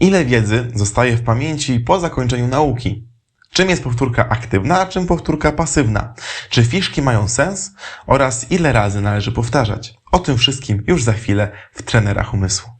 Ile wiedzy zostaje w pamięci po zakończeniu nauki? Czym jest powtórka aktywna, a czym powtórka pasywna? Czy fiszki mają sens? Oraz ile razy należy powtarzać? O tym wszystkim już za chwilę w trenerach umysłu.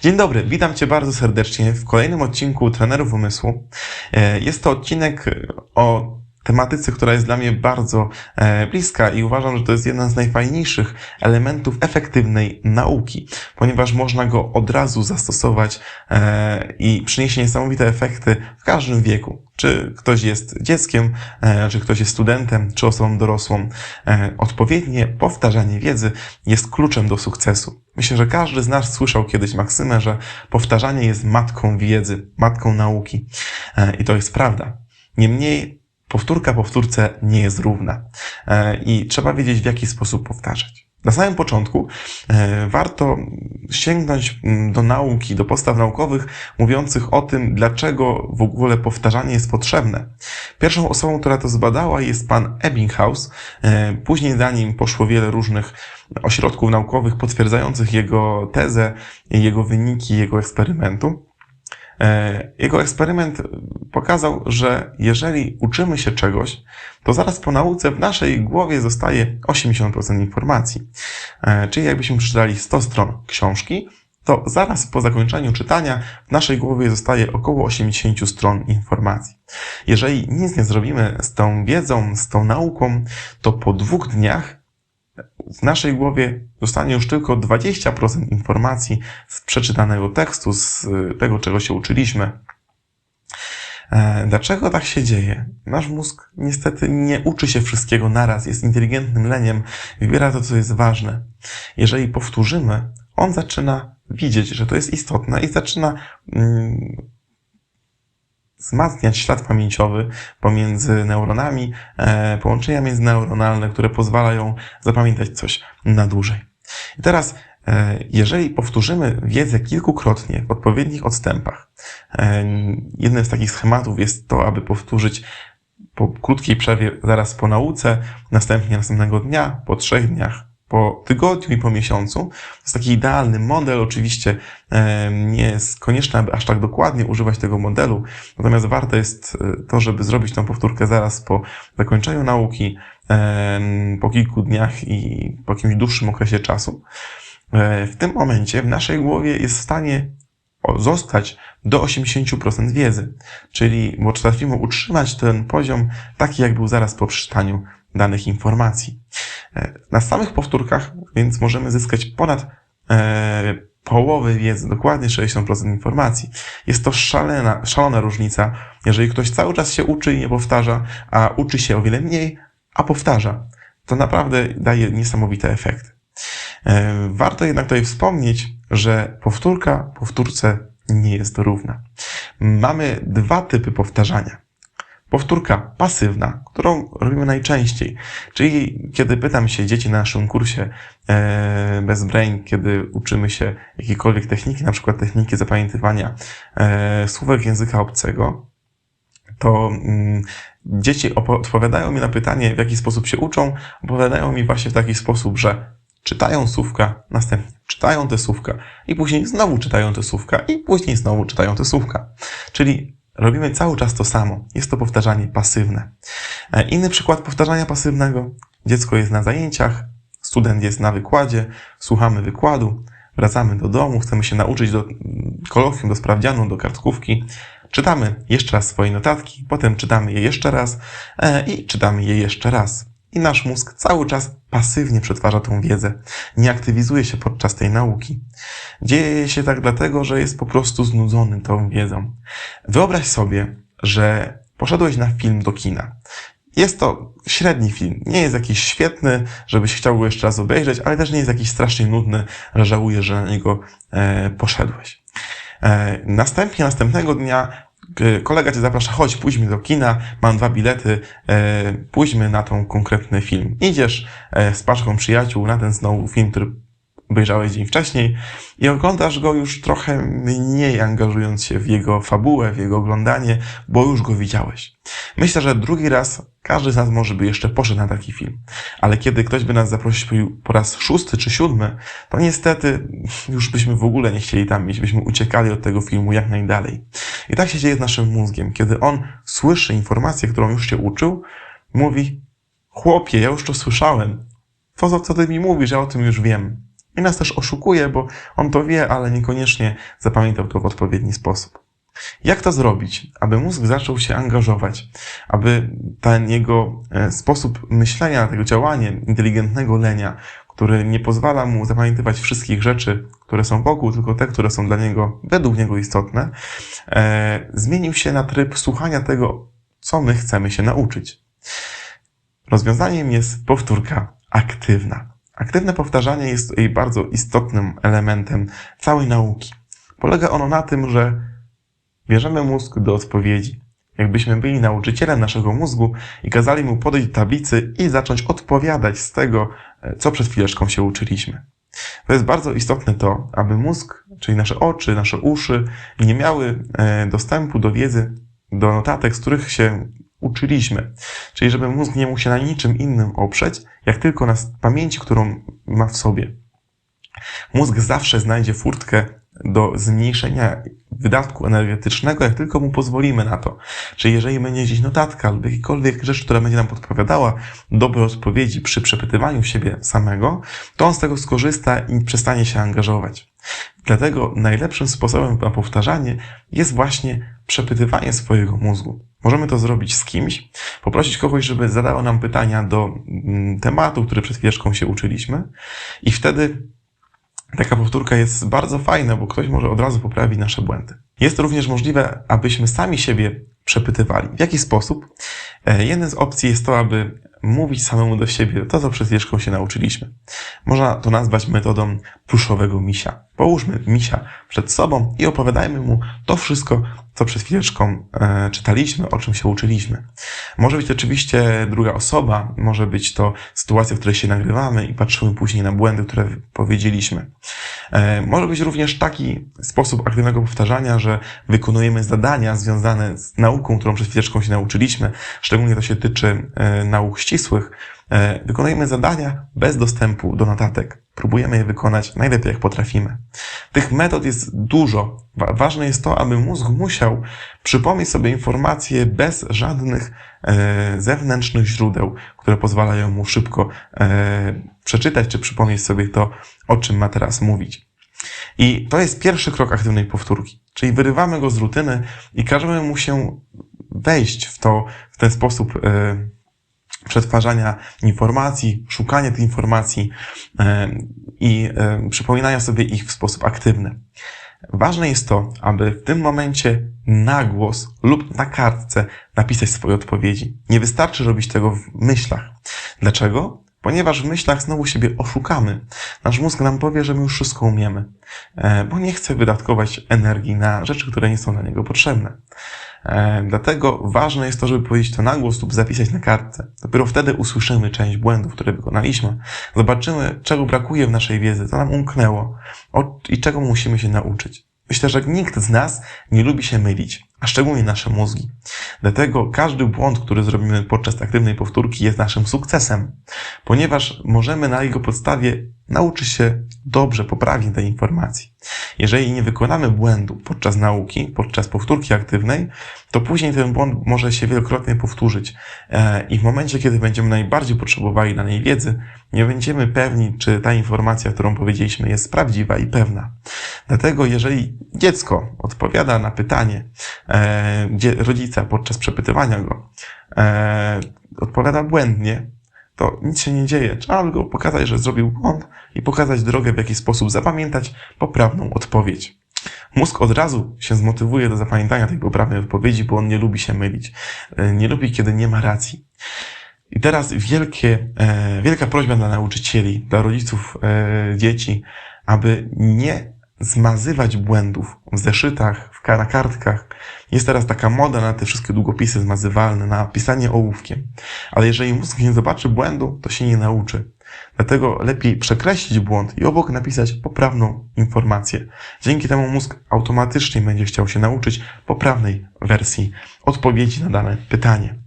Dzień dobry, witam Cię bardzo serdecznie w kolejnym odcinku Trenerów Umysłu. E, Jest to odcinek o tematyce, która jest dla mnie bardzo e, bliska i uważam, że to jest jeden z najfajniejszych elementów efektywnej nauki, ponieważ można go od razu zastosować e, i przyniesie niesamowite efekty w każdym wieku. Czy ktoś jest dzieckiem, e, czy ktoś jest studentem, czy osobą dorosłą. Odpowiednie powtarzanie wiedzy jest kluczem do sukcesu. Myślę, że każdy z nas słyszał kiedyś maksymę, że powtarzanie jest matką wiedzy, matką nauki. I to jest prawda. Niemniej powtórka powtórce nie jest równa E, i trzeba wiedzieć, w jaki sposób powtarzać. Na samym początku e, warto sięgnąć mm, do nauki, do postaw naukowych mówiących o tym, dlaczego w ogóle powtarzanie jest potrzebne. Pierwszą osobą, która to zbadała jest pan Ebbinghaus. E, Później za nim poszło wiele różnych ośrodków naukowych potwierdzających jego tezę, jego wyniki, jego eksperymentu. Jego eksperyment pokazał, że jeżeli uczymy się czegoś, to zaraz po nauce w naszej głowie zostaje 80% informacji. E, Czyli jakbyśmy przeczytali 100 stron książki, to zaraz po zakończeniu czytania w naszej głowie zostaje około 80 stron informacji. Jeżeli nic nie zrobimy z tą wiedzą, z tą nauką, to po dwóch dniach w naszej głowie zostanie już tylko 20% informacji z przeczytanego tekstu, z tego, czego się uczyliśmy. E, Dlaczego tak się dzieje? Nasz mózg niestety nie uczy się wszystkiego naraz, jest inteligentnym leniem, wybiera to, co jest ważne. Jeżeli powtórzymy, on zaczyna widzieć, że to jest istotne i zaczyna mm, wzmacniać ślad pamięciowy pomiędzy neuronami, e, połączenia międzyneuronalne, które pozwalają zapamiętać coś na dłużej. I teraz, jeżeli powtórzymy wiedzę kilkukrotnie w odpowiednich odstępach, e, jednym z takich schematów jest to, aby powtórzyć po krótkiej przerwie zaraz po nauce, następnie następnego dnia, po trzech dniach, po tygodniu i po miesiącu. To jest taki idealny model. Oczywiście e, nie jest konieczne, aby aż tak dokładnie używać tego modelu, natomiast warto jest e, to, żeby zrobić tą powtórkę zaraz po zakończeniu nauki, e, po kilku dniach i po jakimś dłuższym okresie czasu. E, W tym momencie w naszej głowie jest w stanie zostać do 80% wiedzy, czyli potrafimy utrzymać ten poziom taki, jak był zaraz po przeczytaniu danych informacji. E, Na samych powtórkach więc możemy zyskać ponad e, połowę wiedzy, dokładnie 60% informacji. Jest to szalena, szalona różnica, jeżeli ktoś cały czas się uczy i nie powtarza, a uczy się o wiele mniej, a powtarza. To naprawdę daje niesamowite efekty. E, Warto jednak tutaj wspomnieć, że powtórka powtórce nie jest równa. Mamy dwa typy powtarzania. Powtórka pasywna, którą robimy najczęściej, czyli kiedy pytam się dzieci na naszym kursie e, bez brain, kiedy uczymy się jakiejkolwiek techniki, na przykład techniki zapamiętywania e, słówek języka obcego, to mm, dzieci odpowiadają mi na pytanie, w jaki sposób się uczą, opowiadają mi właśnie w taki sposób, że czytają słówka, następnie czytają te słówka i później znowu czytają te słówka i później znowu czytają te słówka. Czyli robimy cały czas to samo. Jest to powtarzanie pasywne. E, Inny przykład powtarzania pasywnego. Dziecko jest na zajęciach, student jest na wykładzie, słuchamy wykładu, wracamy do domu, chcemy się nauczyć do kolokwium, do sprawdzianu, do kartkówki. Czytamy jeszcze raz swoje notatki, potem czytamy je jeszcze raz e, i czytamy je jeszcze raz. I nasz mózg cały czas pasywnie przetwarza tą wiedzę, nie aktywizuje się podczas tej nauki. Dzieje się tak dlatego, że jest po prostu znudzony tą wiedzą. Wyobraź sobie, że poszedłeś na film do kina. Jest to średni film. Nie jest jakiś świetny, żebyś chciał go jeszcze raz obejrzeć, ale też nie jest jakiś strasznie nudny, że żałujesz, że na niego e, poszedłeś. E, następnie, następnego dnia kolega cię zaprasza, chodź, pójdźmy do kina, mam dwa bilety, e, pójdźmy na tą konkretny film. Idziesz e, z paczką przyjaciół na ten znowu film, który obejrzałeś dzień wcześniej i oglądasz go już trochę mniej angażując się w jego fabułę, w jego oglądanie, bo już go widziałeś. Myślę, że drugi raz każdy z nas może by jeszcze poszedł na taki film. Ale kiedy ktoś by nas zaprosił po raz szósty czy siódmy, to niestety już byśmy w ogóle nie chcieli tam iść, byśmy uciekali od tego filmu jak najdalej. I tak się dzieje z naszym mózgiem. Kiedy on słyszy informację, którą już się uczył, mówi, chłopie, ja już to słyszałem. To, co ty mi mówisz, ja o tym już wiem. I nas też oszukuje, bo on to wie, ale niekoniecznie zapamiętał to w odpowiedni sposób. Jak to zrobić, aby mózg zaczął się angażować, aby ten jego e, sposób myślenia, tego działania inteligentnego lenia, który nie pozwala mu zapamiętywać wszystkich rzeczy, które są wokół, tylko te, które są dla niego, według niego istotne, e, zmienił się na tryb słuchania tego, co my chcemy się nauczyć. Rozwiązaniem jest powtórka aktywna. Aktywne powtarzanie jest jej bardzo istotnym elementem całej nauki. Polega ono na tym, że bierzemy mózg do odpowiedzi. Jakbyśmy byli nauczycielem naszego mózgu i kazali mu podejść do tablicy i zacząć odpowiadać z tego, co przed chwileczką się uczyliśmy. To jest bardzo istotne to, aby mózg, czyli nasze oczy, nasze uszy, nie miały e, dostępu do wiedzy, do notatek, z których się uczyliśmy. Czyli żeby mózg nie mógł się na niczym innym oprzeć, jak tylko na pamięci, którą ma w sobie. Mózg zawsze znajdzie furtkę do zmniejszenia wydatku energetycznego, jak tylko mu pozwolimy na to. Czyli jeżeli będzie gdzieś notatka lub jakikolwiek rzecz, która będzie nam podpowiadała dobre odpowiedzi przy przepytywaniu siebie samego, to on z tego skorzysta i przestanie się angażować. Dlatego najlepszym sposobem na powtarzanie jest właśnie przepytywanie swojego mózgu. Możemy to zrobić z kimś, poprosić kogoś, żeby zadało nam pytania do mm, tematu, który przed chwileczką się uczyliśmy i wtedy taka powtórka jest bardzo fajna, bo ktoś może od razu poprawić nasze błędy. Jest również możliwe, abyśmy sami siebie przepytywali. W jaki sposób? E, jeden z opcji jest to, aby mówić samemu do siebie to, co przed chwileczką się nauczyliśmy. Można to nazwać metodą pluszowego misia. Połóżmy misia przed sobą i opowiadajmy mu to wszystko, co przed chwileczką e, czytaliśmy, o czym się uczyliśmy. Może być oczywiście druga osoba, może być to sytuacja, w której się nagrywamy i patrzymy później na błędy, które powiedzieliśmy. E, może być również taki sposób aktywnego powtarzania, że wykonujemy zadania związane z nauką, którą przed chwileczką się nauczyliśmy. Szczególnie to się tyczy e, nauk ścisłych. E, wykonujemy zadania bez dostępu do notatek. Próbujemy je wykonać najlepiej, jak potrafimy. Tych metod jest dużo. Ważne jest to, aby mózg musiał przypomnieć sobie informacje bez żadnych e, zewnętrznych źródeł, które pozwalają mu szybko e, przeczytać czy przypomnieć sobie to, o czym ma teraz mówić. I to jest pierwszy krok aktywnej powtórki. Czyli wyrywamy go z rutyny i każemy mu się wejść w to, w ten sposób przetwarzania informacji, szukania tych informacji e, i e, przypominania sobie ich w sposób aktywny. Ważne jest to, aby w tym momencie na głos lub na kartce napisać swoje odpowiedzi. Nie wystarczy robić tego w myślach. Dlaczego? Ponieważ w myślach znowu siebie oszukamy. Nasz mózg nam powie, że my już wszystko umiemy, e, bo nie chce wydatkować energii na rzeczy, które nie są dla niego potrzebne. E, dlatego ważne jest to, żeby powiedzieć to na głos lub zapisać na kartce. Dopiero wtedy usłyszymy część błędów, które wykonaliśmy. Zobaczymy, czego brakuje w naszej wiedzy, co nam umknęło i czego musimy się nauczyć. Myślę, że nikt z nas nie lubi się mylić, a szczególnie nasze mózgi. Dlatego każdy błąd, który zrobimy podczas aktywnej powtórki jest naszym sukcesem, ponieważ możemy na jego podstawie nauczyć się dobrze, poprawnie tej informacji. Jeżeli nie wykonamy błędu podczas nauki, podczas powtórki aktywnej, to później ten błąd może się wielokrotnie powtórzyć. E, I w momencie, kiedy będziemy najbardziej potrzebowali danej wiedzy, nie będziemy pewni, czy ta informacja, którą powiedzieliśmy, jest prawdziwa i pewna. Dlatego, jeżeli dziecko odpowiada na pytanie e, rodzica podczas przepytywania go, e, odpowiada błędnie, to nic się nie dzieje. Trzeba go pokazać, że zrobił błąd i pokazać drogę, w jaki sposób zapamiętać poprawną odpowiedź. Mózg od razu się zmotywuje do zapamiętania tej poprawnej odpowiedzi, bo on nie lubi się mylić. E, nie lubi, kiedy nie ma racji. I teraz wielkie, e, wielka prośba dla nauczycieli, dla rodziców e, dzieci, aby nie zmazywać błędów w zeszytach, w, na kartkach. Jest teraz taka moda na te wszystkie długopisy zmazywalne, na pisanie ołówkiem. Ale jeżeli mózg nie zobaczy błędu, to się nie nauczy. Dlatego lepiej przekreślić błąd i obok napisać poprawną informację. Dzięki temu mózg automatycznie będzie chciał się nauczyć poprawnej wersji odpowiedzi na dane pytanie.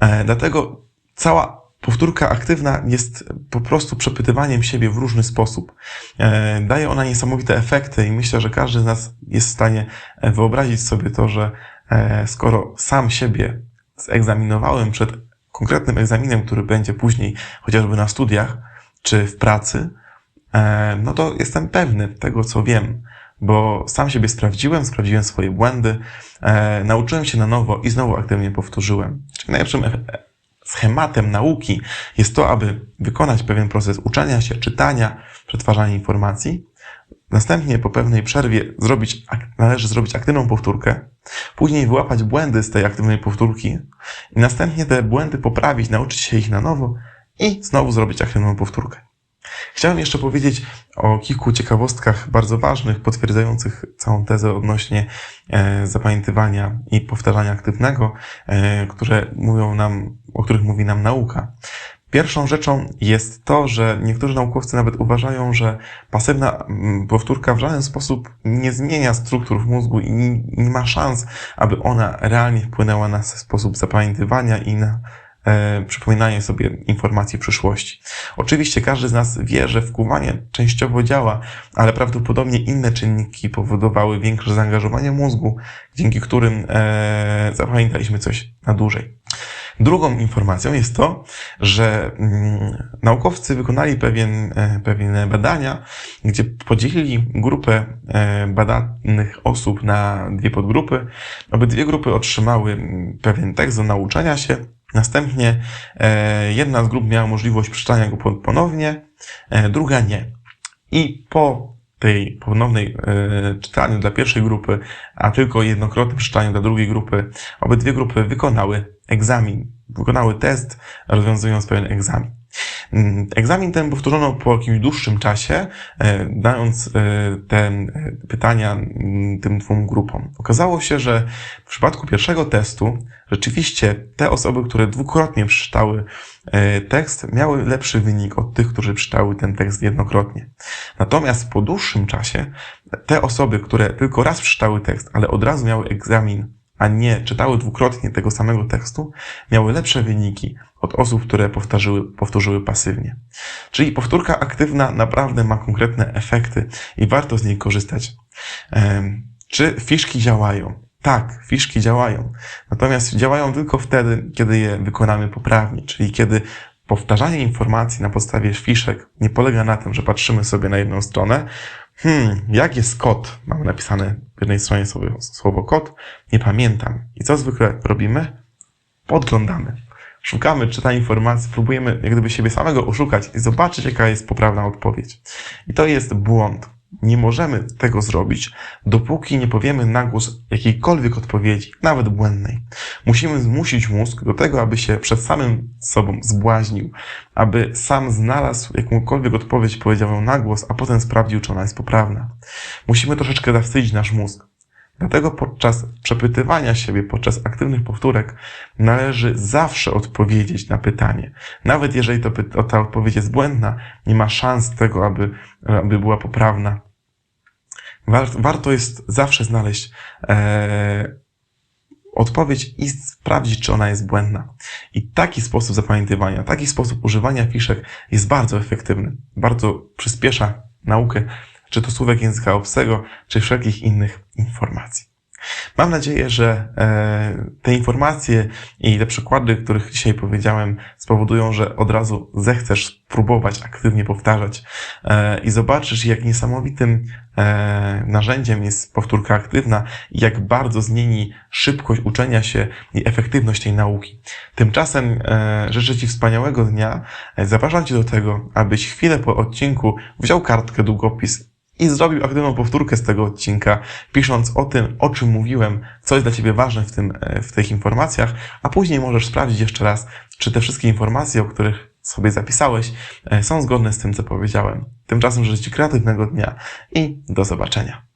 E, dlatego cała powtórka aktywna jest po prostu przepytywaniem siebie w różny sposób. E, daje ona niesamowite efekty i myślę, że każdy z nas jest w stanie wyobrazić sobie to, że e, skoro sam siebie zegzaminowałem przed konkretnym egzaminem, który będzie później chociażby na studiach czy w pracy, no to jestem pewny tego, co wiem bo sam siebie sprawdziłem, sprawdziłem swoje błędy, e, nauczyłem się na nowo i znowu aktywnie powtórzyłem. Czyli najlepszym schematem nauki jest to, aby wykonać pewien proces uczenia się, czytania, przetwarzania informacji. Następnie po pewnej przerwie zrobić, należy zrobić aktywną powtórkę, później wyłapać błędy z tej aktywnej powtórki i następnie te błędy poprawić, nauczyć się ich na nowo i znowu zrobić aktywną powtórkę. Chciałem jeszcze powiedzieć o kilku ciekawostkach bardzo ważnych, potwierdzających całą tezę odnośnie e, zapamiętywania i powtarzania aktywnego, e, które mówią nam, o których mówi nam nauka. Pierwszą rzeczą jest to, że niektórzy naukowcy nawet uważają, że pasywna mm, powtórka w żaden sposób nie zmienia struktur w mózgu i nie ma szans, aby ona realnie wpłynęła na sposób zapamiętywania i na przypominanie sobie informacji przyszłości. Oczywiście każdy z nas wie, że wkuwanie częściowo działa, ale prawdopodobnie inne czynniki powodowały większe zaangażowanie mózgu, dzięki którym e, zapamiętaliśmy coś na dłużej. Drugą informacją jest to, że mm, naukowcy wykonali pewien, e, pewne badania, gdzie podzielili grupę e, badanych osób na dwie podgrupy. Obydwie grupy otrzymały mm, pewien tekst do nauczania się, Następnie e, jedna z grup miała możliwość przeczytania go ponownie, e, druga nie. I po tej ponownej e, czytaniu dla pierwszej grupy, a tylko jednokrotnym czytaniu dla drugiej grupy, obydwie grupy wykonały egzamin, wykonały test, rozwiązując pewien egzamin. Mm, egzamin ten powtórzono po jakimś dłuższym czasie, e, dając e, te e, pytania mm, tym dwóm grupom. Okazało się, że w przypadku pierwszego testu rzeczywiście te osoby, które dwukrotnie przeczytały tekst, miały lepszy wynik od tych, którzy przeczytały ten tekst jednokrotnie. Natomiast po dłuższym czasie te osoby, które tylko raz przeczytały tekst, ale od razu miały egzamin a nie czytały dwukrotnie tego samego tekstu, miały lepsze wyniki od osób, które powtórzyły, powtórzyły pasywnie. Czyli powtórka aktywna naprawdę ma konkretne efekty i warto z niej korzystać. Czy fiszki działają? Tak, fiszki działają. Natomiast działają tylko wtedy, kiedy je wykonamy poprawnie, czyli kiedy powtarzanie informacji na podstawie fiszek nie polega na tym, że patrzymy sobie na jedną stronę, Hmm, jak jest kod? Mamy napisane w jednej stronie słowo, słowo. Nie pamiętam. I co zwykle robimy? Podglądamy. Szukamy, czy ta informacja, próbujemy jak gdyby siebie samego oszukać i zobaczyć, jaka jest poprawna odpowiedź. I to jest błąd. Nie możemy tego zrobić, dopóki nie powiemy na głos jakiejkolwiek odpowiedzi, nawet błędnej. Musimy zmusić mózg do tego, aby się przed samym sobą zbłaźnił, aby sam znalazł jakąkolwiek odpowiedź, powiedział ją na głos, a potem sprawdził, czy ona jest poprawna. Musimy troszeczkę zawstydzić nasz mózg. Dlatego podczas przepytywania siebie, podczas aktywnych powtórek należy zawsze odpowiedzieć na pytanie. Nawet jeżeli to, ta odpowiedź jest błędna, nie ma szans tego, aby, aby była poprawna. Warto jest zawsze znaleźć e, odpowiedź i sprawdzić, czy ona jest błędna. I taki sposób zapamiętywania, taki sposób używania fiszek jest bardzo efektywny. Bardzo przyspiesza naukę czy to słówek języka obcego, czy wszelkich innych informacji. Mam nadzieję, że e, te informacje i te przykłady, których dzisiaj powiedziałem, spowodują, że od razu zechcesz spróbować aktywnie powtarzać e, i zobaczysz, jak niesamowitym e, narzędziem jest powtórka aktywna i jak bardzo zmieni szybkość uczenia się i efektywność tej nauki. Tymczasem życzę Ci wspaniałego dnia. Zapraszam Cię do tego, abyś chwilę po odcinku wziął kartkę, długopis i zrobił aktywną powtórkę z tego odcinka, pisząc o tym, o czym mówiłem, co jest dla Ciebie ważne w, tym, e, w tych informacjach, a później możesz sprawdzić jeszcze raz, czy te wszystkie informacje, o których sobie zapisałeś, e, są zgodne z tym, co powiedziałem. Tymczasem życzę Ci kreatywnego dnia i do zobaczenia.